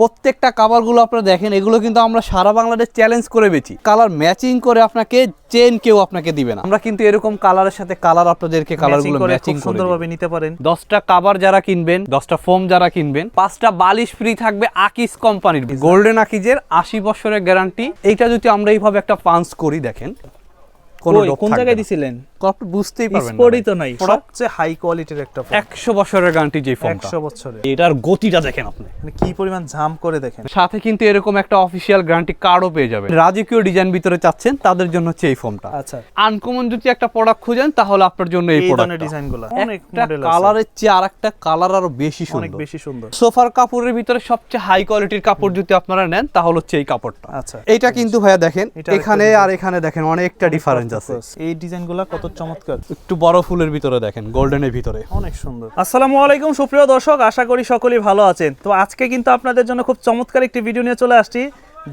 প্রত্যেকটা কাভারগুলো আপনারা দেখেন এগুলো কিন্তু আমরা সারা বাংলাদেশ চ্যালেঞ্জ করে বেছি কালার ম্যাচিং করে আপনাকে চেন কেউ আপনাকে দিবে না। আমরা কিন্তু এরকম কালারের সাথে কালার আপনাদেরকে কালারগুলো ম্যাচিং সুন্দরভাবে নিতে পারেন। দশটা কাভার যারা কিনবেন দশটা ফোম যারা কিনবেন পাঁচটা বালিশ ফ্রি থাকবে আকিস কোম্পানির গোল্ডেন আকিজের আশি বছরের গ্যারান্টি এইটা যদি আমরা এইভাবে একটা পাঞ্চ করি দেখেন কোনো কোন জায়গায়। দিছিলেন? আপনি বুঝতেই পারবেন তো নাই সবচেয়ে হাই কোয়ালিটির একটা ফোন একশো বছরের গ্যারান্টি যে ফোনটা একশো বছরে এটার গতিটা দেখেন আপনি। মানে কি পরিমাণ ঝাম করে দেখেন। সাথে কিন্তু এরকম একটা অফিসিয়াল গ্যারান্টি কার্ডও পেয়ে যাবেন। রাজকীয় ডিজাইন ভিতরে চাচ্ছেন তাদের জন্য হচ্ছে এই ফোনটা আচ্ছা। আনকমন যদি একটা প্রোডাক্ট খুঁজেন তাহলে আপনার জন্য এই প্রোডাক্ট ডিজাইনগুলো অনেক মডেল কালারের চেয়ে আর একটা কালার আরও বেশি অনেক বেশি সুন্দর। সোফার কাপড়ের ভিতরে সবচেয়ে হাই কোয়ালিটির কাপড় যদি আপনারা নেন তাহলে হচ্ছে এই কাপড়টা। আচ্ছা। এইটা কিন্তু ভাইয়া দেখেন এখানে আর এখানে দেখেন অনেকটা ডিফারেন্স আছে। এই ডিজাইনগুলা কত চমৎকার। একটু বড় ফুলের ভিতরে দেখেন গোল্ডেনের ভিতরে। অনেক সুন্দর। আসসালামু আলাইকুম, সুপ্রিয় দর্শক, আশা করি সকলেই ভালো আছেন। তো আজকে কিন্তু আপনাদের জন্য খুব চমৎকার একটি ভিডিও নিয়ে চলে আসছি।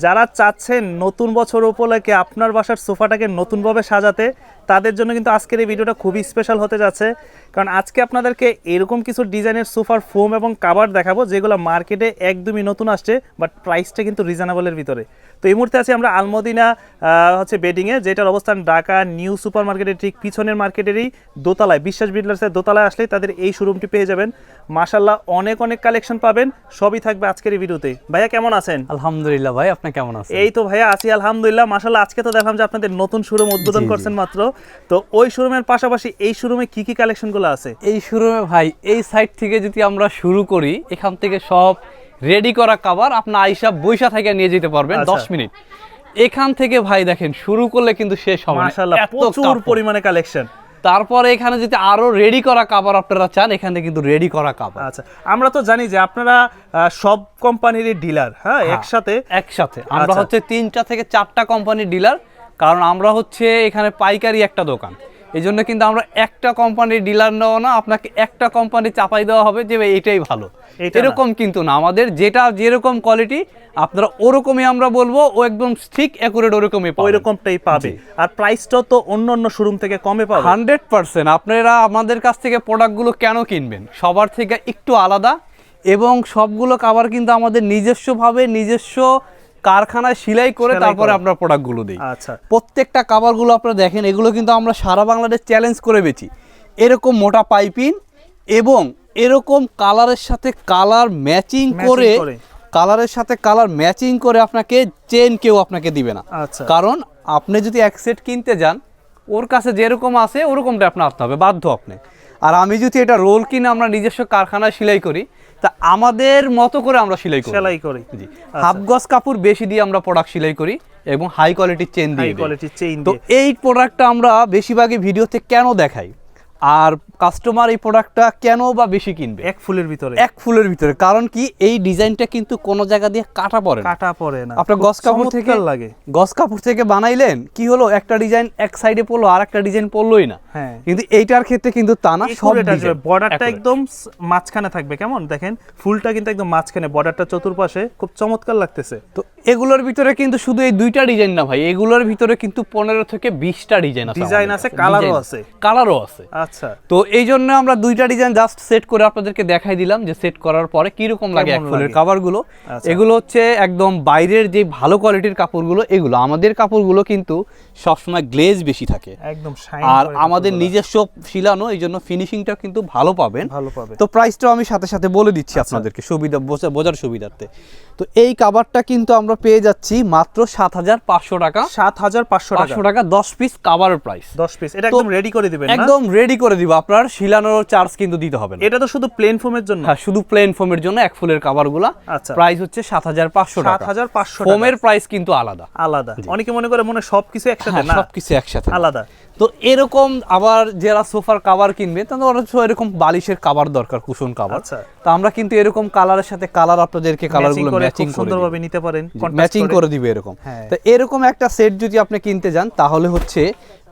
যারা চাচ্ছেন নতুন বছর উপলক্ষে আপনার বাসার সোফাটাকে নতুনভাবে সাজাতে তাদের জন্য কিন্তু আজকের এই ভিডিওটা খুবই স্পেশাল হতে যাচ্ছে। কারণ আজকে আপনাদেরকে এরকম কিছু ডিজাইনের সোফার ফোম এবং কাভার দেখাবো যেগুলো মার্কেটে একদমই নতুন আসছে বাট প্রাইসটা কিন্তু রিজনেবলের ভিতরে। তো এই মুহূর্তে আছি আমরা আলমদিনা হচ্ছে বেডিংয়ে যেটার অবস্থান ঢাকা নিউ সুপার মার্কেটের ঠিক পিছনের মার্কেটেরই দোতলায় বিশ্বাস বিল্ডার্সের দোতলায় আসলে তাদের এই শোরুমটি পেয়ে যাবেন। মাশাল্লাহ অনেক অনেক কালেকশন পাবেন সবই থাকবে আজকের এই ভিডিওতে। ভাইয়া কেমন আছেন? আলহামদুলিল্লাহ ভাই আপনি কেমন আছেন? এই তো ভাইয়া আছি আলহামদুলিল্লাহ। মাশাল্লাহ আজকে তো দেখলাম যে আপনাদের নতুন শোরুম উদ্বোধন। করছেন মাত্র। তো ওই শোরুমের পাশাপাশি এই শোরুমে কি কি কালেকশনগুলো আছে? এই শোরুমে ভাই এই সাইড থেকে যদি আমরা শুরু করি এখান থেকে সব রেডি করা কাভার আপনার আইসা বৈশা থেকে নিয়ে যেতে পারবেন আচ্ছা। দশ মিনিট। এখান থেকে ভাই দেখেন শুরু করলে কিন্তু শেষ হবে প্রচুর পরিমাণে কালেকশন তারপরে এখানে যদি আরও রেডি করা কাবার আপনারা চান এখানে কিন্তু রেডি করা কাবার আচ্ছা আমরা তো জানি যে আপনারা সব কোম্পানিরই ডিলার হ্যাঁ একসাথে। একসাথে। আমরা আচ্ছা। হচ্ছে তিনটা থেকে চারটা কোম্পানির ডিলার কারণ আমরা হচ্ছে এখানে পাইকারি একটা দোকান। এই জন্য কিন্তু আমরা একটা কোম্পানির ডিলার নেওয়া না আপনাকে একটা কোম্পানি চাপাই দেওয়া হবে যে এটাই ভালো। এরকম কিন্তু না। আমাদের যেটা যেরকম কোয়ালিটি আপনারা ওরকমই আমরা বলব ও একদম ঠিক অ্যাকুরেট ওরকমই ওই রকমটাই পাবে। আর প্রাইসটাও তো অন্য অন্য শোরুম থেকে কমে পাবে। Hundred percent. আপনারা আমাদের কাছ থেকে প্রোডাক্টগুলো কেন কিনবেন? সবার থেকে একটু আলাদা। এবং সবগুলো কাভার কিন্তু আমাদের নিজস্বভাবে নিজস্ব কারখানায় সেলাই করে তারপরে। আমরা প্রোডাক্টগুলো দিই। আচ্ছা। প্রত্যেকটা কাভারগুলো আপনারা দেখেন এগুলো কিন্তু আমরা সারা বাংলাদেশ চ্যালেঞ্জ করে বেছি এরকম মোটা পাইপিং এবং এরকম কালারের সাথে কালার ম্যাচিং করে করে। কালারের সাথে কালার ম্যাচিং করে আপনাকে চেন কেউ আপনাকে দিবে না। আচ্ছা। কারণ আপনি যদি এক সেট কিনতে যান ওর কাছে যেরকম আছে ওরকমটা আপনার আসতে হবে বাধ্য আপনি। আর আমি যদি এটা রোল কিনে আমরা নিজস্ব কারখানায় সেলাই করি তা আমাদের মতো করে আমরা সেলাই করি। সেলাই করি। জি। হাফ গজ কাপড় বেশি দিয়ে আমরা প্রোডাক্ট সেলাই করি এবং হাই কোয়ালিটির চেন দিয়ে। হাই কোয়ালিটির চেইন তো এই প্রোডাক্টটা আমরা বেশিরভাগই ভিডিওতে কেন দেখাই? আর কাস্টমার এই প্রোডাক্টটা কেন বা বেশি কিনবে? এক ফুলের ভিতরে। এক ফুলের ভিতরে কারণ কি এই ডিজাইনটা কিন্তু কোনো জায়গা দিয়ে কাটা পড়ে কাটা পড়ে না। আপনার গস কাপড় থেকে লাগে। গস কাপড় থেকে বানাইলেন কি হলো? একটা ডিজাইন এক সাইডে পড়ল আর একটা ডিজাইন পড়লোই না। হ্যাঁ। কিন্তু এইটার ক্ষেত্রে কিন্তু তা না সব বর্ডারটা একদম মাঝখানে থাকবে কেমন? দেখেন ফুলটা কিন্তু একদম মাঝখানে বর্ডারটা চতুর্পাশে খুব চমৎকার লাগতেছে। তো এগুলোর ভিতরে কিন্তু শুধু এই দুইটা ডিজাইন না ভাই এগুলোর ভিতরে কিন্তু পনেরো থেকে বিশটা ডিজাইন আছে Design আছে, colour ও আছে। কালারও আছে। আচ্ছা। তো এই জন্য আমরা দুইটা ডিজাইন জাস্ট সেট করে আপনাদেরকে দেখাই দিলাম যে সেট করার পরে কীরকম লাগে এক ফুলের? কাভারগুলো। এগুলো হচ্ছে একদম বাইরের যে ভালো কোয়ালিটির কাপড়গুলো এগুলো। আমাদের কাপড়গুলো কিন্তু সবসময় গ্লেজ বেশি থাকে। একদম আর আমাদের নিজস্ব শিলানো এই জন্য ফিনিশিংটা কিন্তু ভালো পাবেন। ভালো পাবে। তো প্রাইসটাও আমি সাথে সাথে বলে দিচ্ছি। আপনাদেরকে সুবিধা বোঝা- বোঝার সুবিধার্থে। তো এই কাভারটা কিন্তু আমরা পেয়ে যাচ্ছি মাত্র সাত হাজার পাঁচশো টাকা। সাত হাজার পাঁচশো পাঁচশো টাকা দশ পিস কাভারের প্রাইস দশ পিস এটা একদম রেডি করে দিবেন একদম রেডি করে দিব। আপনার শিলানোর চার্জ কিন্তু দিতে হবে এটা তো শুধু প্লেন ফোমের জন্য? হ্যাঁ শুধু প্লেন ফোমের জন্য এক ফুলের কাভারগুলা আচ্ছা। প্রাইস হচ্ছে সাত হাজার পাঁচশো সাত হাজার পাঁচশো ফোমের প্রাইস কিন্তু আলাদা। আলাদা। অনেকে মনে করে মনে হয় সবকিছু একসাথে হ্যাঁ না? সবকিছু একসাথে। আলাদা। তো এরকম আবার যারা সোফার কাভার কিনবে তাদের এরকম বালিশের কাভার দরকার কুশন কাভার আচ্ছা। তো আমরা কিন্তু এরকম কালারের সাথে কালার আপনাদেরকে কালারগুলো ম্যাচিং সুন্দরভাবে নিতে পারেন ম্যাচিং করে। করে দিবে এরকম। হ্যাঁ। তো এরকম একটা সেট যদি আপনি কিনতে যান তাহলে হচ্ছে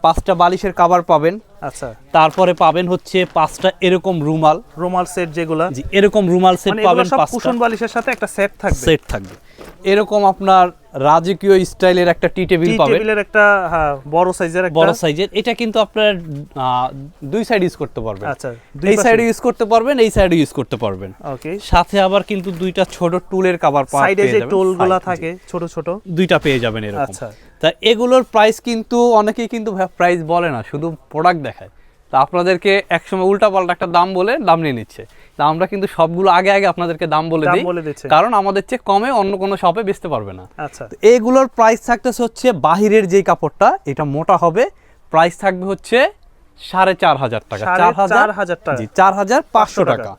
পাঁচটা বালিশের কাভার পাবেন। আচ্ছা। তারপরে পাবেন হচ্ছে পাঁচটা এরকম রুমাল। রুমাল সেট যেগুলা। জি এরকম রুমাল সেট মানে পাবেন পাঁচটা কুশন বালিশের সাথে একটা সেট থাকবে। সেট থাকবে। এরকম আপনার রাজকীয় স্টাইলের একটা টি টেবিল পাবেন টেবিলের একটা হ্যাঁ বড় সাইজের একটা। বড় সাইজের। এটা কিন্তু আপনার দুই সাইড ইউজ করতে পারবেন। আচ্ছা এই সাইডে ইউজ করতে পারবেন এই সাইডে ইউজ করতে পারবেন। ওকে সাথে আবার কিন্তু দুইটা ছোট টুলের কভার সাইডে যে টোলগুলা থাকে ছোট ছোট। দুইটা পেয়ে যাবেন এরকম। আচ্ছা। তা এগুলোর প্রাইস কিন্তু অনেকেই কিন্তু প্রাইস বলে না শুধু প্রোডাক্ট দেখায়। তা আপনাদেরকে একসময় উল্টা পাল্টা একটা দাম বলে দাম নিয়ে নিচ্ছে। তা আমরা কিন্তু সবগুলো আগে আগে আপনাদেরকে দাম বলে দিই। বলে দিচ্ছে। কারণ আমাদের চেয়ে কমে অন্য কোনো শপে বেচতে পারবে না। আচ্ছা। এগুলোর এইগুলোর প্রাইস থাকতেছে হচ্ছে বাহিরের যেই কাপড়টা এটা মোটা হবে। প্রাইস থাকবে হচ্ছে সাড়ে চার হাজার টাকা। চার হাজার চার হাজার টাকা। চার হাজার পাঁচশো টাকা।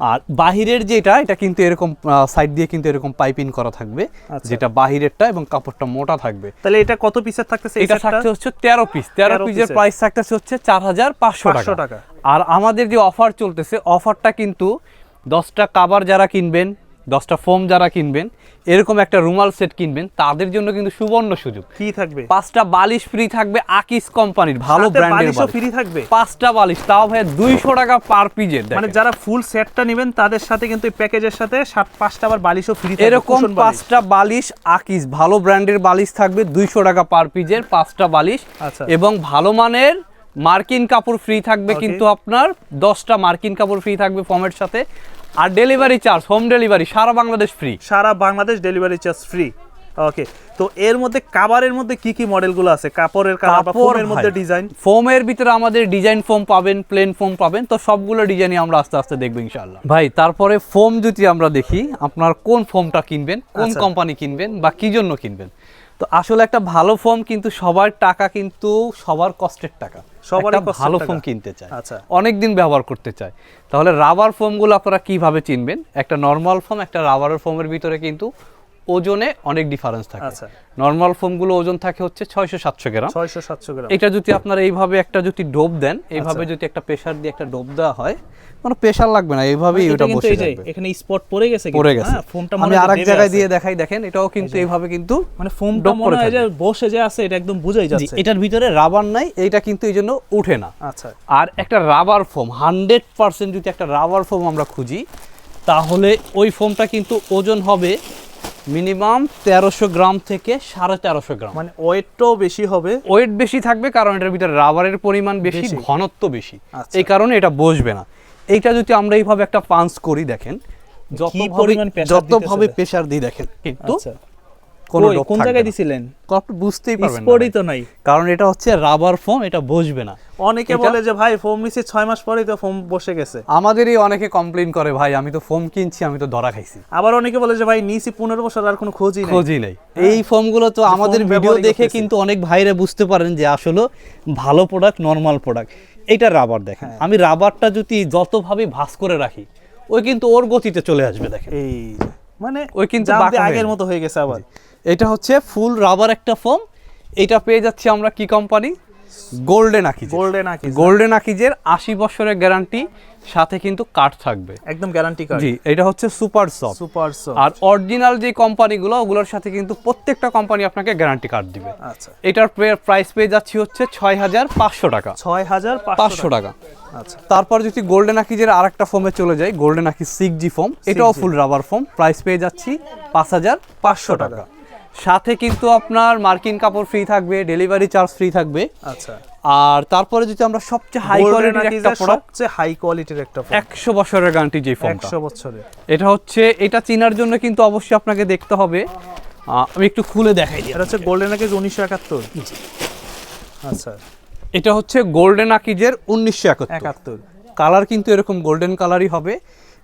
আর বাহিরের যেটা এটা কিন্তু এরকম সাইড দিয়ে কিন্তু এরকম পাইপিং করা থাকবে আচ্ছা। যেটা বাহিরেরটা এবং কাপড়টা মোটা থাকবে তাহলে এটা কত পিসের থাকতেছে এটা থাকতে থাকছে হচ্ছে তেরো পিস তেরো 13 পিসের। প্রাইস থাকতেছে হচ্ছে চার হাজার পাঁচশো 500 টাকা টাকা। আর আমাদের যে অফার চলতেছে অফারটা কিন্তু দশটা কাবার যারা কিনবেন দশটা ফোম যারা কিনবেন এরকম একটা রুমাল সেট কিনবেন তাদের জন্য কিন্তু সুবর্ণ সুযোগ। কি থাকবে? পাঁচটা বালিশ ফ্রি থাকবে আকিস কোম্পানির ভালো ব্র্যান্ডের বালিশ। ফ্রি থাকবে? পাঁচটা বালিশ তাও ভাই দুইশো টাকা পার পিজের মানে যারা ফুল সেটটা নেবেন তাদের সাথে কিন্তু এই প্যাকেজের সাথে সাত পাঁচটা আবার বালিশও ফ্রি এরকম পাঁচটা বালিশ আকিস ভালো ব্র্যান্ডের বালিশ থাকবে দুইশো টাকা পার পিজের পাঁচটা বালিশ। আচ্ছা। এবং ভালো মানের মার্কিন কাপড় ফ্রি থাকবে কিন্তু আপনার দশটা মার্কিন কাপড় ফ্রি থাকবে ফর্মের সাথে। আর ডেলিভারি চার্জ হোম ডেলিভারি সারা বাংলাদেশ ফ্রি সারা Bangladesh delivery charge free okay তো এর মধ্যে কাভারের মধ্যে কি কি মডেলগুলো আছে? কাপড়ের কালার বা ফোমের মধ্যে ডিজাইন ফোমের ভিতরে আমাদের ডিজাইন ফোম পাবেন প্লেন ফোম পাবেন তো সবগুলো ডিজাইনই আমরা আস্তে আস্তে দেখব ইনশাআল্লাহ। ভাই তারপরে ফোম যদি আমরা দেখি আপনার কোন ফোমটা কিনবেন কোন আচ্ছা। কোম্পানি কিনবেন বা কি জন্য কিনবেন? তো আসলে একটা ভালো ফোম কিন্তু সবার টাকা কিন্তু সবার কষ্টের টাকা। সবারই ভালো। ফোম কিনতে চায় আচ্ছা। অনেক দিন ব্যবহার করতে চায় তাহলে রাবার ফোমগুলো আপনারা কীভাবে চিনবেন একটা নর্মাল ফোম একটা রাবারের ফোমের ভিতরে কিন্তু ওজনে অনেক ডিফারেন্স থাকে। আচ্ছা। নর্মাল ফোমগুলো ওজন থাকে হচ্ছে ছয়শো সাতশো গ্রাম। ছয়শো সাতশো গ্রাম। এটা যদি আপনারা এইভাবে একটা যদি ডোব দেন এইভাবে আচ্ছা। যদি একটা প্রেসার দিয়ে একটা ডোব দেওয়া হয় কোনো প্রেসার লাগবে না এইভাবেই এটা ওটা বসে যাবে। এখানে স্পট পড়ে গেছে পড়ে গেছে। ফোমটা আমি মনে হয় যে আরেক জায়গায় দিয়ে দেখাই দেখেন এটাও কিন্তু এইভাবে কিন্তু মানে ফোমটা মনে হয় যে বসে যে আছে এটা একদম বুঝাই যাচ্ছে। এটার ভিতরে রাবার নাই এইটা কিন্তু এই জন্য উঠে না। আচ্ছা। আর একটা রাবার ফোম হান্ড্রেড পার্সেন্ট যদি একটা রাবার ফোম আমরা খুঁজি তাহলে ওই ফোমটা কিন্তু ওজন হবে মিনিমাম তেরোশো গ্রাম থেকে সাড়ে তেরোশো গ্রাম। মানে ওয়েটটাও বেশি হবে। ওয়েট বেশি থাকবে কারণ এটার ভিতরে রাবারের পরিমাণ বেশি। ঘনত্ব বেশি। আচ্ছা। এই কারণে এটা বসবে না। এইটা যদি আমরা এইভাবে একটা পাঞ্চ করি দেখেন যতভাবে যতভাবে প্রেশার প্রেসার দিই দেখেন কিন্তু আচ্ছা। কোনো কোন জায়গায় দিছিলেন? বুঝতেই পারবেন স্পটই তো নাই। কারণ এটা হচ্ছে রাবার ফোম এটা বসবে না। অনেকে বলে যে ভাই ফোম নিছি ছয় মাস পরেই তো ফোম বসে গেছে। আমাদেরই অনেকে কমপ্লেন করে ভাই আমি তো ফোম কিনছি আমি তো ধরা খাইছি। আবার অনেকে বলে যে ভাই নিছি পনেরো বছর আর কোনো খোঁজই নেই। খোঁজই নেই। এই ফোমগুলো তো আমাদের ভিডিও দেখে কিন্তু অনেক ভাইরা বুঝতে পারেন যে আসলে ভালো প্রোডাক্ট নর্মাল প্রোডাক্ট এটা রাবার দেখেন। হ্যাঁ। আমি রাবারটা যদি যতভাবে ভাঁজ করে রাখি ওই কিন্তু ওর গতিতে চলে আসবে দেখেন। এই মানে ওই কিন্তু হয়ে আগের মতো হয়ে গেছে আবার। এটা হচ্ছে ফুল রাবার একটা ফোম এটা পেয়ে যাচ্ছি আমরা কি কোম্পানি গোল্ডেন আকিজ গোল্ডেন নাকি গোল্ডেন আকিজের আশি বছরের গ্যারান্টি সাথে কিন্তু কাঠ থাকবে। একদম গ্যারান্টি কার্ড জি এটা হচ্ছে সুপার সফট সুপার সো আর অরিজিনাল যে কোম্পানিগুলো ওগুলোর সাথে কিন্তু প্রত্যেকটা কোম্পানি আপনাকে গ্যারান্টি কার্ড দিবে। আচ্ছা। এটার প্রাইস পেয়ে যাচ্ছি হচ্ছে ছয় হাজার পাঁচশো টাকা। ছয় হাজার পাঁচশো টাকা। আচ্ছা। তারপর যদি গোল্ডেন আকিজের আর একটা ফোমে চলে যাই গোল্ডেন আকি সিক্স জি ফোম এটাও ফুল রাবার ফোম প্রাইস পেয়ে যাচ্ছি পাঁচ হাজার পাঁচশো টাকা। সাথে কিন্তু আপনার মার্কিন কাপড় ফ্রি থাকবে ডেলিভারি চার্জ ফ্রি থাকবে। আচ্ছা। আর তারপরে যদি আমরা সবচেয়ে হাই কোয়ালিটির একটা প্রোডাক্ট সবচেয়ে হাই কোয়ালিটির একটা ফোন একশো বছরের গ্যারান্টি যে ফোনটা একশো বছরের। এটা হচ্ছে এটা চেনার জন্য কিন্তু অবশ্যই আপনাকে দেখতে হবে। আমি একটু খুলে দেখাই দিই এটা হচ্ছে গোল্ডেন আকিজ উনিশশো একাত্তর। আচ্ছা। এটা হচ্ছে গোল্ডেন আকিজের উনিশশো একাত্তর। একাত্তর। কালার কিন্তু এরকম গোল্ডেন কালারই হবে।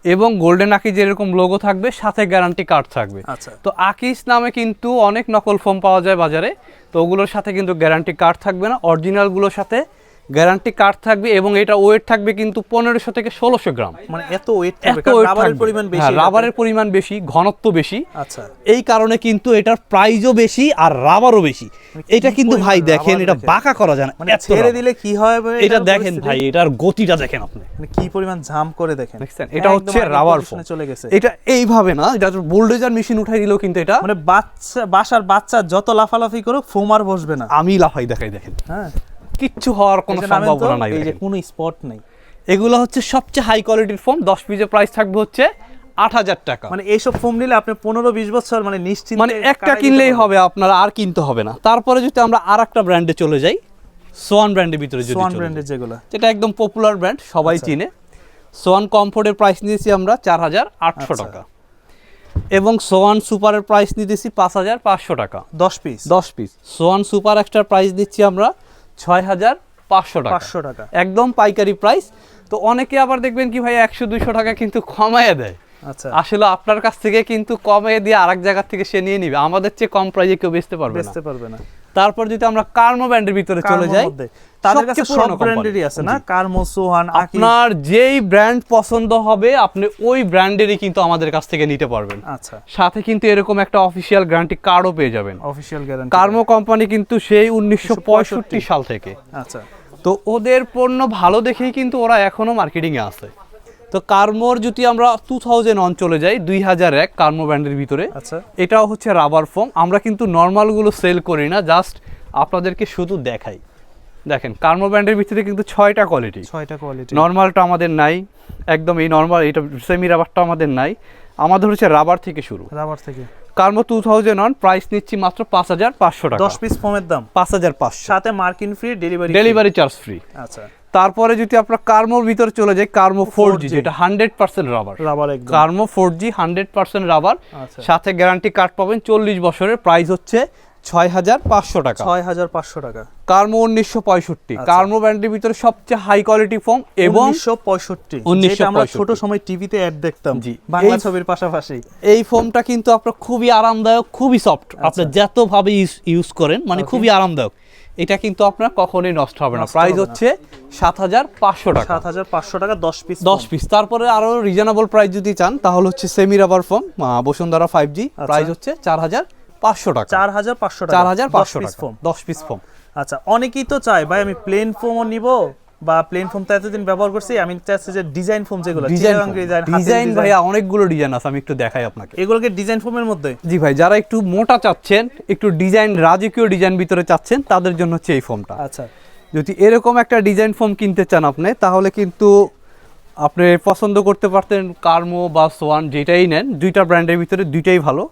এবং গোল্ডেন আকিজের এরকম লোগো থাকবে সাথে গ্যারান্টি কার্ড থাকবে। আচ্ছা। তো আকিস নামে কিন্তু অনেক নকল ফোম পাওয়া যায় বাজারে। তো ওগুলোর সাথে কিন্তু গ্যারান্টি কার্ড থাকবে না। অরিজিনালগুলোর সাথে গ্যারান্টি কার্ড থাকবে এবং এটা ওয়েট থাকবে কিন্তু পনেরোশো থেকে ষোলোশো গ্রাম। মানে এত ওয়েট রাবারের পরিমাণ বেশি। হ্যাঁ, রাবারের পরিমাণ বেশি ঘনত্ব বেশি। আচ্ছা। এই কারণে কিন্তু এটার প্রাইজও বেশি আর রাবারও বেশি। এটা কিন্তু ভাই দেখেন এটা বাঁকা করা যায় না মানে ছেড়ে দিলে কি হয় ভাই? এটা দেখেন ভাই এটার গতিটা দেখেন আপনি। মানে কি পরিমাণ জাম করে দেখেন? এটা হচ্ছে রাবার ফোম চলে গেছে। এটা এইভাবে না এটা বোল্ডেজার মেশিন উঠাই দিলেও কিন্তু এটা মানে বাচ্চা বাসার বাচ্চা যত লাফালাফি করুক ফোম আর বসবে না। আমি লাফাই দেখাই দেখেন। হ্যাঁ। কিচ্ছু হওয়ার কোনো সম্ভাবনা নাই এই যে কোনো স্পট নেই। এগুলো হচ্ছে সবচেয়ে হাই কোয়ালিটির ফোন দশ পিসের প্রাইস থাকবে হচ্ছে আট হাজার টাকা। মানে এইসব ফোন নিলে আপনি পনেরো বিশ বছর মানে নিশ্চিত মানে একটা কিনলেই হবে আপনার আর কিনতে হবে না। তারপরে যদি আমরা আর একটা ব্র্যান্ডে চলে যাই সোয়ান ব্র্যান্ডের ভিতরে যদি সোয়ান ব্র্যান্ডের যেগুলো। যেটা একদম পপুলার ব্র্যান্ড সবাই আচ্ছা। চিনে। সোয়ান কমফোর্টের প্রাইস নিয়েছি আমরা চার হাজার আটশো আচ্ছা। টাকা। এবং সোয়ান সুপারের প্রাইস নিতেছি পাঁচ হাজার পাঁচশো টাকা। দশ পিস দশ পিস সোয়ান সুপার এক্সট্রার প্রাইস দিচ্ছি আমরা ছয় হাজার পাঁচশো টাকা। পাঁচশো টাকা। একদম পাইকারি প্রাইস তো অনেকে আবার দেখবেন কি ভাই একশো দুইশো টাকা কিন্তু কমায় দেয়। আচ্ছা। আসলে আপনার কাছ থেকে কিন্তু কমে দিয়ে আরেক জায়গা থেকে সে নিয়ে নিবে। আমাদের চেয়ে কম প্রাইজে কেউ বেচতে পারবে বেচতে পারবে না। তারপর যদি আমরা কার্মো ব্র্যান্ডের ভিতরে চলে যাই তাদের কাছে সব ব্র্যান্ডেরই আছে না? কার্মো সোহান আপনার যেই ব্র্যান্ড পছন্দ হবে আপনি ওই ব্র্যান্ডেরই কিন্তু আমাদের কাছ থেকে নিতে পারবেন। আচ্ছা। সাথে কিন্তু এরকম একটা অফিসিয়াল গ্যারান্টি কার্ডও পেয়ে যাবেন। অফিসিয়াল গ্যারান্টি কার্মো কোম্পানি কিন্তু সেই উনিশশো পঁয়ষট্টি। সাল থেকে। আচ্ছা। তো ওদের পণ্য ভালো দেখেই কিন্তু ওরা এখনও মার্কেটিংয়ে আছে। তো কার্মোর যদি আমরা টু থাউজেন্ড অন চলে যাই দুই হাজার এক কার্মো ব্র্যান্ডের ভিতরে আচ্ছা। এটাও হচ্ছে রাবার ফোম আমরা কিন্তু নর্মালগুলো সেল করি না জাস্ট আপনাদেরকে শুধু দেখাই। দেখেন কার্মো ব্র্যান্ডের ভিতরে কিন্তু ছয়টা কোয়ালিটি ছয়টা কোয়ালিটি নর্মালটা আমাদের নাই একদম এই নর্মাল এটা সেমি রাবারটা আমাদের নাই। আমাদের হচ্ছে রাবার থেকে শুরু। রাবার থেকে। কার্মো টু থাউজেন্ড অন প্রাইস নিচ্ছি মাত্র পাঁচ হাজার পাঁচশো টাকা। দশ পিস ফোমের দাম? পাঁচ হাজার পাঁচশো। সাথে মার্কিন free delivery delivery charge free আচ্ছা। তারপরে যদি আপনার কার্মোর ভিতরে চলে যায় কার্মো ফোর জি যেটা hundred percent rubber rubber কার্মো four G hundred percent rubber সাথে গ্যারান্টি কার্ড পাবেন চল্লিশ বছরের প্রাইস হচ্ছে ছয় হাজার পাঁচশো টাকা। ছয় হাজার পাঁচশো টাকা। কার্মো উনিশশো পঁয়ষট্টি। আচ্ছা। কার্মো ব্র্যান্ডের ভিতরে সবচেয়ে হাই কোয়ালিটি ফোম এবং উনিশশো পঁয়ষট্টি। 1965 আমরা ছোট সময় টিভিতে অ্যাড দেখতাম জি। বাংলা ছবির পাশাপাশি। এই ফোমটা কিন্তু আপনার খুবই আরামদায়ক খুবই সফট আপনি যতভাবে ইউজ করেন মানে খুবই আরামদায়ক। এটা কিন্তু আপনার কখনোই নষ্ট হবে না। প্রাইস হচ্ছে সাত হাজার পাঁচশো টাকা। সাত হাজার পাঁচশো টাকা দশ পিস দশ পিস তারপরে আরও রিজনেবল প্রাইস যদি চান তাহলে হচ্ছে semi rubber foam Bashundhara five G আচ্ছা। প্রাইস হচ্ছে চার হাজার পাঁচশো টাকা। চার হাজার পাঁচশো টাকা। চার হাজার পাঁচশো পিস ফোম দশ পিস ফোম আচ্ছা অনেকেই তো চায় ভাই আমি প্লেন ফোমও নিব বা প্লেন ফোম তো এতদিন ব্যবহার করছি আমি চাচ্ছি যে ডিজাইন ফোম যেগুলো ডিজাইন ডিজাইন ভাইয়া অনেকগুলো ডিজাইন আছে আমি একটু দেখাই আপনাকে। এগুলোকে ডিজাইন ফোমের মধ্যে? জি ভাই যারা একটু মোটা চাচ্ছেন একটু ডিজাইন রাজকীয় ডিজাইন ভিতরে চাচ্ছেন তাদের জন্য হচ্ছে এই ফোমটা আচ্ছা। যদি এরকম একটা ডিজাইন ফোম কিনতে চান আপনি তাহলে কিন্তু আপনি পছন্দ করতে পারতেন কার্মো বা সোয়ান যেটাই নেন দুইটা ব্র্যান্ডের ভিতরে দুইটাই ভালো।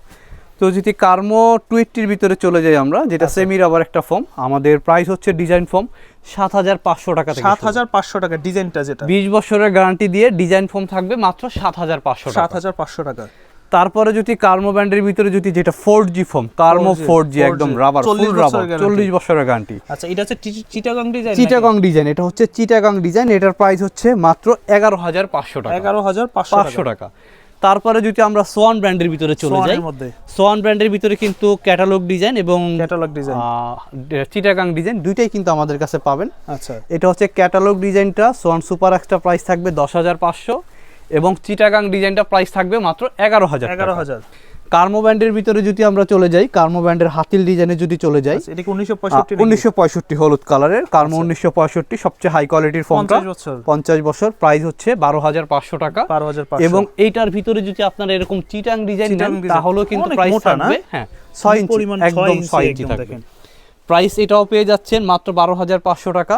তো যদি কার্মো টুয়েটটির ভিতরে চলে যাই আমরা যেটা আচ্ছা। সেমি রাবার একটা ফোম আমাদের প্রাইস হচ্ছে ডিজাইন ফোম সাত হাজার পাঁচশো টাকা সাত হাজার পাঁচশো টাকা ডিজাইনটা যেটা। বিশ বছরের গ্যারান্টি দিয়ে ডিজাইন ফোম থাকবে মাত্র সাত হাজার পাঁচশো সাত হাজার পাঁচশো টাকা। তারপরে যদি কার্মো ব্র্যান্ডের ভিতরে যদি যেটা ফোর জি ফোম কার্মো ফোর জি একদম রাবার ফুল রাবার চল্লিশ বছরের গ্যারান্টি আচ্ছা এটা হচ্ছে চিটাগাং ডিজাইন চিটাগং ডিজাইন এটা হচ্ছে চিটাগং ডিজাইন এটার প্রাইস হচ্ছে মাত্র এগারো হাজার পাঁচশো টাকা। এগারো হাজার পাঁচশো টাকা। তারপরে যদি আমরা সোয়ান ব্র্যান্ডের ভিতরে চলে যাই সোয়ান ব্র্যান্ডের ভিতরে কিন্তু ক্যাটালগ ডিজাইন এবং ক্যাটালগ ডিজাইন চিটাগাং ডিজাইন দুইটাই কিন্তু আমাদের কাছে পাবেন। আচ্ছা। এটা হচ্ছে ক্যাটালগ ডিজাইনটা সোয়ান সুপার এক্সট্রা প্রাইস থাকবে দশ হাজার পাঁচশো এবং চিটাগাং ডিজাইনটা প্রাইস থাকবে মাত্র এগারো হাজার এগারো হাজার। কার্মো ব্র্যান্ডের ভিতরে যদি আমরা চলে যাই কার্মো ব্র্যান্ডের হাতিল ডিজাইনে যদি চলে যাই আচ্ছা, এটা উনিশশো হলুদ কালারের কার্মো উনিশশো পঁয়ষট্টি সবচেয়ে হাই কোয়ালিটির ফোনটা। পঞ্চাশ বছর। প্রাইস হচ্ছে বারো হাজার পাঁচশো টাকা। এবং এইটার ভিতরে যদি আপনারা এরকম চিটাং ডিজাইন নেন তাহলেও কিন্তু প্রাইস থাকবে হ্যাঁ ইঞ্চি একদম ইঞ্চি ইঞ্চি থাকবে। প্রাইস এটাও পেয়ে যাচ্ছেন মাত্র বারো হাজার পাঁচশো টাকা।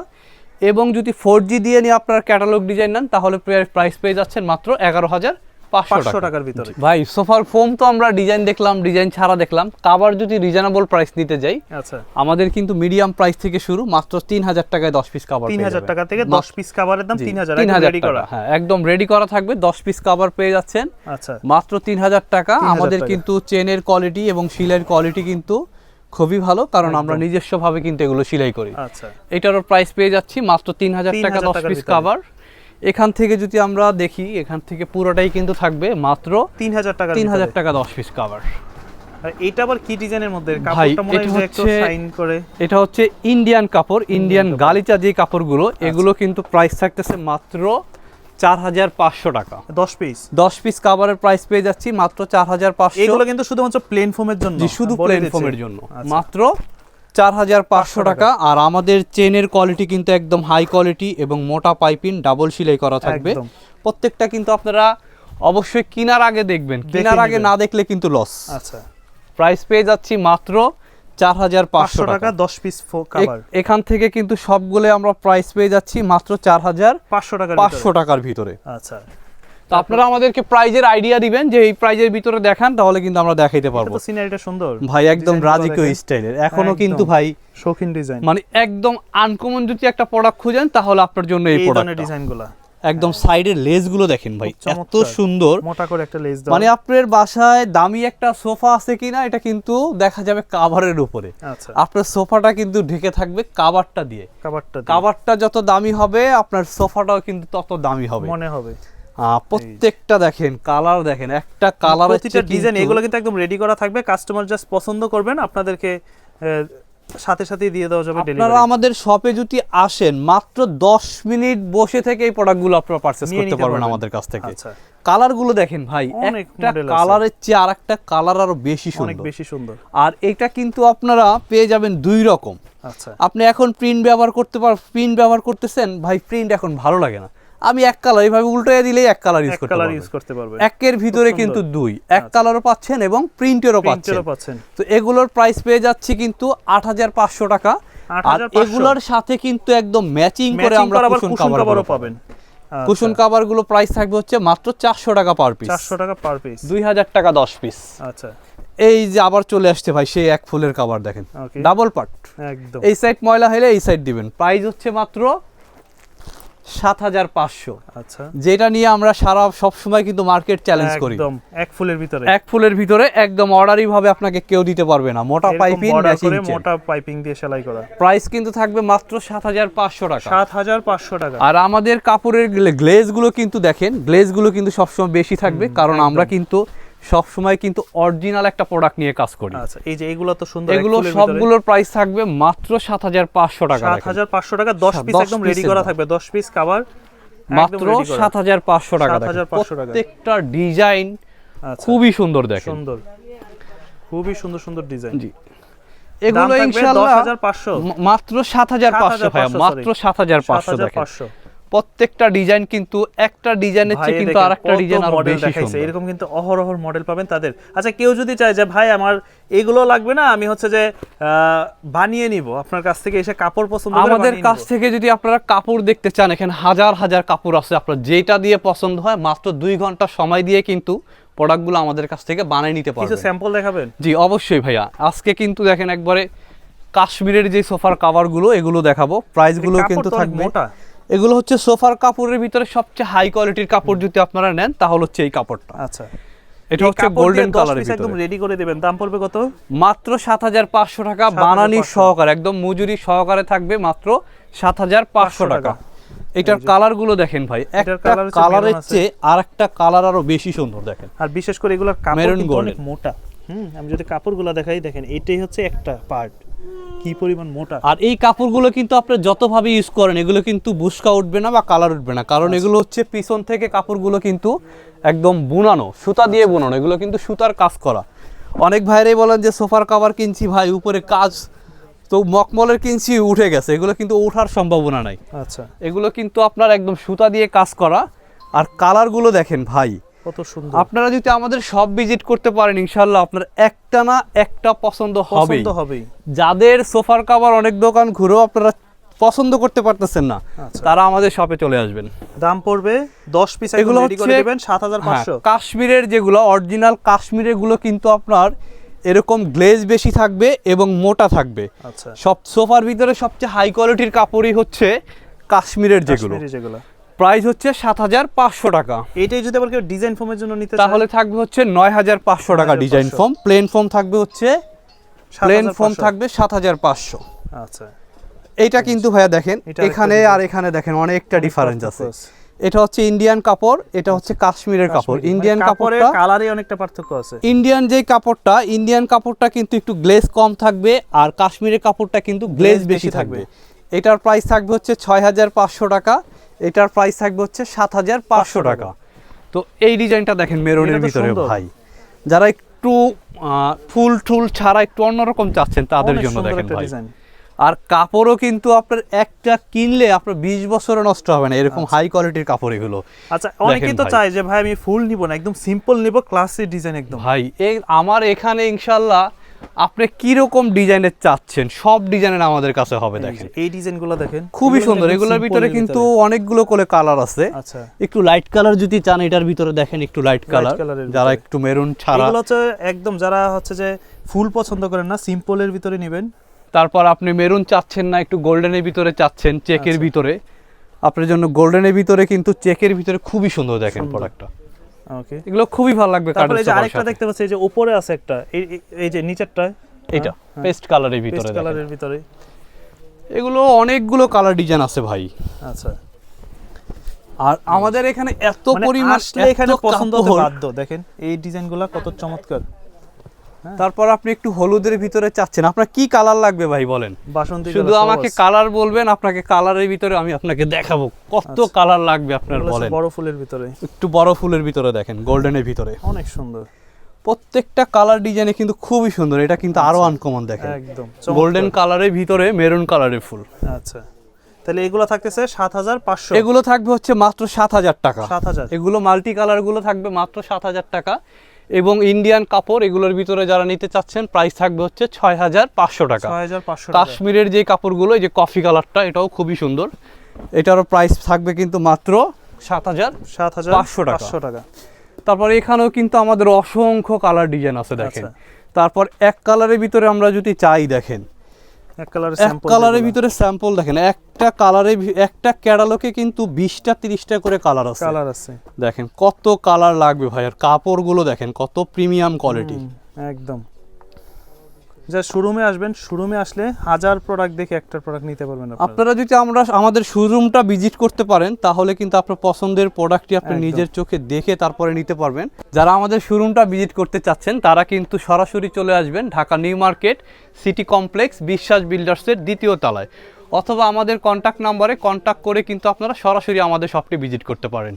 এবং যদি ফোর জি দিয়ে নিয়ে আপনার ক্যাটালগ ডিজাইন নেন তাহলে প্রাইস পেয়ে যাচ্ছেন মাত্র এগারো হাজার পাঁচশো টাকার ভিতরে। ভাই সোফার ফোম তো আমরা ডিজাইন দেখলাম ডিজাইন ছাড়া দেখলাম। কাবার যদি রিজনেবল প্রাইস নিতে যাই আচ্ছা। আমাদের কিন্তু মিডিয়াম প্রাইস থেকে শুরু মাত্র তিন হাজার টাকায় দশ পিস কাবার তিন হাজার টাকা থেকে দশ পিস কাভারের দাম তিন হাজার তিন হাজার করা। হ্যাঁ একদম রেডি করা থাকবে দশ পিস কাভার পেয়ে যাচ্ছেন। আচ্ছা। মাত্র তিন হাজার টাকা। আমাদের কিন্তু চেনের কোয়ালিটি এবং শিলের কোয়ালিটি কিন্তু খুবই ভালো কারণ আমরা নিজস্বভাবে কিন্তু এগুলো সেলাই করি। আচ্ছা। এটারও প্রাইস পেয়ে যাচ্ছি মাত্র তিন হাজার টাকা দশ পিস। কাভার এখান থেকে যদি আমরা দেখি এখান থেকে পুরোটাই কিন্তু থাকবে মাত্র তিন হাজার টাকা তিন হাজার টাকা দশ পিস কাভার এটা আবার কি ডিজাইনের মধ্যে? কাপড়টা মনে এটা হয় একটু শাইন করে। এটা হচ্ছে ইন্ডিয়ান কাপড় ইন্ডিয়ান গালিচা যে কাপড়গুলো আচ্ছা। এগুলো কিন্তু প্রাইস থাকতেছে মাত্র চার হাজার পাঁচশো টাকা। দশ পিস দশ পিস কাভারের প্রাইস পেয়ে যাচ্ছি মাত্র চার হাজার পাঁচশো। এগুলো কিন্তু শুধুমাত্র প্লেন ফোমের জন্য শুধু প্লেন। ফোমের জন্য। আচ্ছা। মাত্র চার হাজার পাঁচশো টাকা। আর আমাদের চেনের কোয়ালিটি কিন্তু একদম হাই কোয়ালিটি এবং মোটা পাইপিং ডাবল সেলাই করা থাকবে। প্রত্যেকটা কিন্তু আপনারা অবশ্যই কেনার আগে দেখবেন। কেনার আগে না দেখলে কিন্তু লস আচ্ছা। প্রাইস পেয়ে যাচ্ছি মাত্র চার হাজার পাঁচশো টাকা। দশ পিস এখান থেকে কিন্তু সবগুলো আমরা প্রাইস পেয়ে যাচ্ছি মাত্র চার হাজার পাঁচশো টাকা পাঁচশো টাকার ভিতরে। আচ্ছা। তো আপনারা আমাদেরকে প্রাইজের আইডিয়া দিবেন যে এই প্রাইজের ভিতরে দেখান তাহলে কিন্তু আমরা দেখাইতে পারব। সিনারিটা সুন্দর। ভাই একদম রাজকীয় স্টাইলের এখনও কিন্তু ভাই শৌখিন ডিজাইন মানে একদম আনকমন যদি একটা প্রোডাক্ট খুঁজেন তাহলে আপনার জন্য এই প্রোডাক্ট ডিজাইনগুলো একদম সাইডের লেসগুলো দেখেন ভাই এত সুন্দর। মোটা করে একটা দাও মানে আপনার বাসায় দামি একটা সোফা আছে কিনা এটা কিন্তু দেখা যাবে কাভারের উপরে। আচ্ছা। আপনার সোফাটা কিন্তু ঢেকে থাকবে কাভারটা দিয়ে। কাভারটা কাভারটা যত দামি হবে আপনার সোফাটাও কিন্তু তত দামি হবে। মনে হবে। প্রত্যেকটা দেখেন কালার দেখেন একটা কালার প্রতিটা ডিজাইন এগুলো কিন্তু একদম রেডি করা থাকবে কাস্টমার জাস্ট পছন্দ করবেন আপনাদেরকে সাথে সাথে দিয়ে দেওয়া যাবে আপনারা আমাদের শপে যদি আসেন মাত্র 10 মিনিট বসে থেকে এই প্রোডাক্টগুলো আপনারা পারচেজ করতে পারবেন। আমাদের কাছ থেকে। আচ্ছা। কালারগুলো দেখেন ভাই একটা। কালারের চেয়ে আর একটা কালার আরও বেশি সুন্দর। অনেক বেশি সুন্দর। আর এটা কিন্তু আপনারা পেয়ে যাবেন দুই রকম। আচ্ছা। আপনি এখন প্রিন্ট ব্যবহার করতে পার প্রিন্ট ব্যবহার করতেছেন ভাই প্রিন্ট এখন ভালো লাগে না। আমি এক কালার এইভাবে উল্টাইয়া দিলেই এক কালার ইউজ করতে কালার ইউজ করতে পারবে একের ভিতরে কিন্তু দুই। এক আচ্ছা। কালারও পাচ্ছেন এবং প্রিন্টেরও পাচ্ছেন। তো এগুলোর প্রাইস পেয়ে যাচ্ছি কিন্তু আট হাজার পাঁচশো টাকা। আর এগুলোর সাথে কিন্তু একদম ম্যাচিং করে আমরা কুশন কুশন কাভার পাবেন। কুশন কাভারগুলো প্রাইস থাকবে হচ্ছে মাত্র চারশো টাকা পার পিস চারশো টাকা পার পিস দুই হাজার টাকা দশ পিস আচ্ছা। এই যে আবার চলে আসছে ভাই সেই এক ফুলের কাভার দেখেন। ডাবল পার্ট একদম। এই সাইড ময়লা হলে এই সাইড দিবেন। প্রাইস হচ্ছে মাত্র সাত হাজার পাঁচশো। আচ্ছা। যেটা নিয়ে আমরা সারা সব সময় কিন্তু মার্কেট চ্যালেঞ্জ করি। একদম এক ফুলের ভিতরে। এক ফুলের ভিতরে একদম অর্ডারি ভাবে আপনাকে কেউ দিতে পারবে না। মোটা পাইপিং মোটা পাইপিং দিয়ে সেলাই করা। প্রাইস কিন্তু থাকবে মাত্র সাত হাজার পাঁচশো টাকা। সাত হাজার পাঁচশো টাকা। আর আমাদের কাপড়ের গ্লেজগুলো কিন্তু দেখেন গ্লেজগুলো কিন্তু সবসময় বেশি থাকবে কারণ আমরা কিন্তু সবসময় কিন্তু অরিজিনাল একটা প্রোডাক্ট নিয়ে কাজ করি। আচ্ছা এই যে এগুলো তো সুন্দর এগুলো সবগুলোর প্রাইস থাকবে মাত্র সাত হাজার পাঁচশো টাকা সাত দেখেন। হাজার পাঁচশো টাকা দশ সাত- পিস একদম রেডি করা থাকবে দশ পিস কাভার মাত্র সাত হাজার পাঁচশো টাকা 7,500 টাকা। প্রত্যেকটা ডিজাইন আচ্ছা খুবই সুন্দর দেখেন। সুন্দর। খুবই সুন্দর সুন্দর ডিজাইন জি। এগুলো ইনশাআল্লাহ হাজার পাঁচশো। ম- মাত্র সাত হাজার পাঁচশো ভাইয়া 7,500 মাত্র সাত হাজার সাত পাঁচশো হাজার দেখেন। পাঁচশো। প্রত্যেকটা ডিজাইন কিন্তু একটা ডিজাইনের চেয়ে কিন্তু আরেকটা ডিজাইন আরও বেশি দেখাইছে। সুন্দর। এরকম কিন্তু অহরহ মডেল পাবেন তাদের। আচ্ছা কেউ যদি চায় যে ভাই আমার এগুলো লাগবে না আমি হচ্ছে যে বানিয়ে নিব। আপনার কাছ থেকে এসে কাপড় পছন্দ আমাদের কাছ থেকে যদি আপনারা কাপড় দেখতে চান এখানে হাজার হাজার কাপড় আছে। আপনার যেটা দিয়ে পছন্দ হয় মাত্র দুই ঘণ্টা সময় দিয়ে কিন্তু প্রোডাক্টগুলো আমাদের কাছ থেকে বানিয়ে নিতে পারবেন। কিছু স্যাম্পল দেখাবেন? জি অবশ্যই ভাইয়া। আজকে কিন্তু দেখেন একবারে কাশ্মীরের যে সোফার কাভারগুলো এগুলো দেখাবো। প্রাইসগুলো কিন্তু থাকবে মোটা। এগুলো হচ্ছে সোফার কাপড়ের ভিতরে সবচেয়ে হাই কোয়ালিটির কাপড় যদি আপনারা নেন তাহলে হচ্ছে এই কাপড়টা। আচ্ছা। এটা হচ্ছে গোল্ডেন কালারের একদম রেডি করে দিবেন। দাম পড়বে কত? মাত্র সাত হাজার পাঁচশো টাকা বানানি সহকারে একদম মজুরি সহকারে থাকবে মাত্র সাত হাজার পাঁচশো টাকা। টাকা। এটার কালারগুলো দেখেন ভাই একটা কালারের চেয়ে আর একটা কালার আরও বেশি সুন্দর দেখেন। আর বিশেষ করে এগুলোর কাপড় অনেক মোটা। হুম আমি যদি কাপড়গুলো দেখাই দেখেন এটাই হচ্ছে একটা পার্ট কি পরিমাণ মোটা? আর এই কাপড়গুলো কিন্তু আপনি যতভাবে ইউজ করেন এগুলো কিন্তু বুসকা উঠবে না বা কালার উঠবে না। কারণ আচ্ছা। এগুলো হচ্ছে পিছন থেকে কাপড়গুলো কিন্তু একদম বুনানো সুতা দিয়ে বুনানো। এগুলো কিন্তু সুতার কাজ করা। অনেক ভাইরাই বলেন যে সোফার কভার কিনছি ভাই উপরে কাজ তো মকমলের কিনছি উঠে গেছে। এগুলো কিন্তু ওঠার সম্ভাবনা নাই। আচ্ছা। এগুলো কিন্তু আপনার একদম সুতা দিয়ে কাজ করা। আর কালারগুলো দেখেন ভাই কত সুন্দর। আপনারা যদি আমাদের সব ভিজিট করতে পারেন ইনশাল্লাহ আপনার একটা না একটা পছন্দ হবে হবেই। যাদের সোফার কাভার অনেক দোকান ঘুরেও আপনারা পছন্দ করতে পারতেছেন না আচ্ছা। তারা আমাদের শপে চলে আসবেন। দাম পড়বে 10 পিস এগুলো দিবেন 7500 হ্যাঁ, কাশ্মীরের যেগুলো অরিজিনাল কাশ্মীরেরগুলো কিন্তু আপনার এরকম গ্লেজ বেশি থাকবে এবং মোটা থাকবে। আচ্ছা। সব সোফার ভিতরে সবচেয়ে হাই কোয়ালিটির কাপড়ই হচ্ছে কাশ্মীরের যেগুলো। যেগুলো। প্রাইস হচ্ছে সাত হাজার পাঁচশো টাকা। এটাই যদি আবার কেউ ডিজাইন ফর্মের জন্য নিতে তাহলে থাকবে হচ্ছে নয় হাজার পাঁচশো টাকা ডিজাইন ফর্ম প্লেন ফর্ম থাকবে হচ্ছে প্লেন ফর্ম থাকবে সাত হাজার পাঁচশো। আচ্ছা। এইটা কিন্তু ভাইয়া দেখেন এখানে আর এখানে দেখেন অনেকটা ডিফারেন্স আছে। এটা হচ্ছে ইন্ডিয়ান কাপড় এটা হচ্ছে কাশ্মীরের কাপড়। ইন্ডিয়ান মানে কাপড়ের কালারে অনেকটা পার্থক্য আছে। ইন্ডিয়ান যে কাপড়টা ইন্ডিয়ান কাপড়টা কিন্তু একটু গ্লেজ কম থাকবে আর কাশ্মীরের কাপড়টা কিন্তু গ্লেজ বেশি বেশি থাকবে। এটার প্রাইস থাকবে হচ্ছে ছয় হাজার পাঁচশো টাকা। এটার প্রাইস থাকবে হচ্ছে সাত হাজার পাঁচশো টাকা। তো এই ডিজাইনটা দেখেন মেরুনের ভিতরে ভাই। যারা একটু ফুল টুল ছাড়া একটু অন্যরকম চাচ্ছেন তাদের জন্য দেখেন ভাই। আর কাপড়ও কিন্তু আপনার একটা কিনলে আপনার বিশ বছরও নষ্ট হবে না এরকম হাই কোয়ালিটির কাপড় এগুলো। আচ্ছা অনেকেই তো। চায় যে ভাই আমি ফুল নিব না একদম সিম্পল নিব ক্লাসি ডিজাইন একদম। ভাই এই আমার এখানে ইনশাল্লাহ আপনি কি রকম ডিজাইনের চাচ্ছেন? সব ডিজাইনের আমাদের কাছে হবে দেখেন। এই ডিজাইনগুলো দেখেন খুবই সুন্দর। এগুলোর ভিতরে কিন্তু অনেকগুলো করে কালার আছে। আচ্ছা। একটু লাইট কালার যদি চান এটার ভিতরে দেখেন একটু লাইট কালার যারা একটু মেরুন ছাড়া এগুলো হচ্ছে একদম যারা হচ্ছে যে ফুল পছন্দ করেন না সিম্পলের ভিতরে নেবেন। তারপর আপনি মেরুন চাচ্ছেন না একটু গোল্ডেনের ভিতরে চাচ্ছেন চেকের আচ্ছা। ভিতরে। আপনার জন্য গোল্ডেনের ভিতরে কিন্তু চেকের ভিতরে খুবই সুন্দর দেখেন। প্রোডাক্টটা ওকে এগুলো খুবই ভালো লাগবে তারপরে যে আরেকটা দেখতে পাচ্ছি এই যে উপরে আছে একটা এই যে নিচেরটা এটা পেস্ট কালারের ভিতরে পেস্ট কালারের ভিতরে। এগুলো অনেকগুলো কালার ডিজাইন আছে ভাই। আচ্ছা। আর আমাদের এখানে এত মানে পরিমাণ আসলে এখানে পছন্দ হতে বাধ্য দেখেন এই ডিজাইনগুলো কত চমৎকার। তারপর আপনি একটু হলুদের ভিতরে চাচ্ছেন। আপনার কি কালার লাগবে ভাই বলেন? বাসন্তী শুধু আমাকে কালার বলবেন আপনাকে কালারের ভিতরে আমি আপনাকে দেখাবো। কত কালার লাগবে আপনার বলেন। বড় ফুলের ভিতরে। একটু বড় ফুলের ভিতরে দেখেন গোল্ডেনের ভিতরে। অনেক সুন্দর। প্রত্যেকটা কালার ডিজাইনে কিন্তু খুবই সুন্দর। এটা কিন্তু আরও আনকমন দেখেন। একদম। গোল্ডেন কালারের ভিতরে মেরুন কালারের ফুল। আচ্ছা। তাহলে এগুলো থাকতেছে সাত হাজার পাঁচশো। এগুলো থাকবে হচ্ছে মাত্র সাত হাজার টাকা। সাত হাজার। এগুলো মাল্টি কালারগুলো থাকবে মাত্র সাত হাজার টাকা। এবং ইন্ডিয়ান কাপড় এগুলোর ভিতরে যারা নিতে চাচ্ছেন প্রাইস থাকবে হচ্ছে ছয় হাজার পাঁচশো টাকা। ছয় হাজার পাঁচশো কাশ্মীরের যে কাপড়গুলো এই যে কফি কালারটা এটাও খুবই সুন্দর। এটারও প্রাইস থাকবে কিন্তু মাত্র সাত হাজার সাত হাজার 500 টাকা। পাঁচশো টাকা। তারপর এখানেও কিন্তু আমাদের অসংখ্য কালার ডিজাইন আছে দেখেন। আচ্ছা। তারপর এক কালারের ভিতরে আমরা যদি চাই দেখেন। এক কালারের ভিতরে স্যাম্পল দেখেন একটা কালারের একটা ক্যাটালগে কিন্তু বিশটা তিরিশটা করে কালার আছে। কালার আছে। দেখেন কত কালার লাগবে ভাই আর কাপড়গুলো দেখেন কত প্রিমিয়াম কোয়ালিটি একদম। যা শোরুমে আসবেন শোরুমে আসলে হাজার প্রোডাক্ট দেখে একটা প্রোডাক্ট নিতে পারবেন আপনারা। আপনারা যদি আমরা আমাদের শোরুমটা ভিজিট করতে পারেন তাহলে কিন্তু আপনার পছন্দের প্রোডাক্টটি আপনি নিজের চোখে দেখে তারপরে নিতে পারবেন। যারা আমাদের শোরুমটা ভিজিট করতে চাচ্ছেন তারা কিন্তু সরাসরি চলে আসবেন Dhaka new market city complex বিশ্বাস বিল্ডার্সের দ্বিতীয় তলায়। অথবা আমাদের কন্ট্যাক্ট নাম্বারে কন্ট্যাক্ট করে কিন্তু আপনারা সরাসরি আমাদের শপটি ভিজিট করতে পারেন।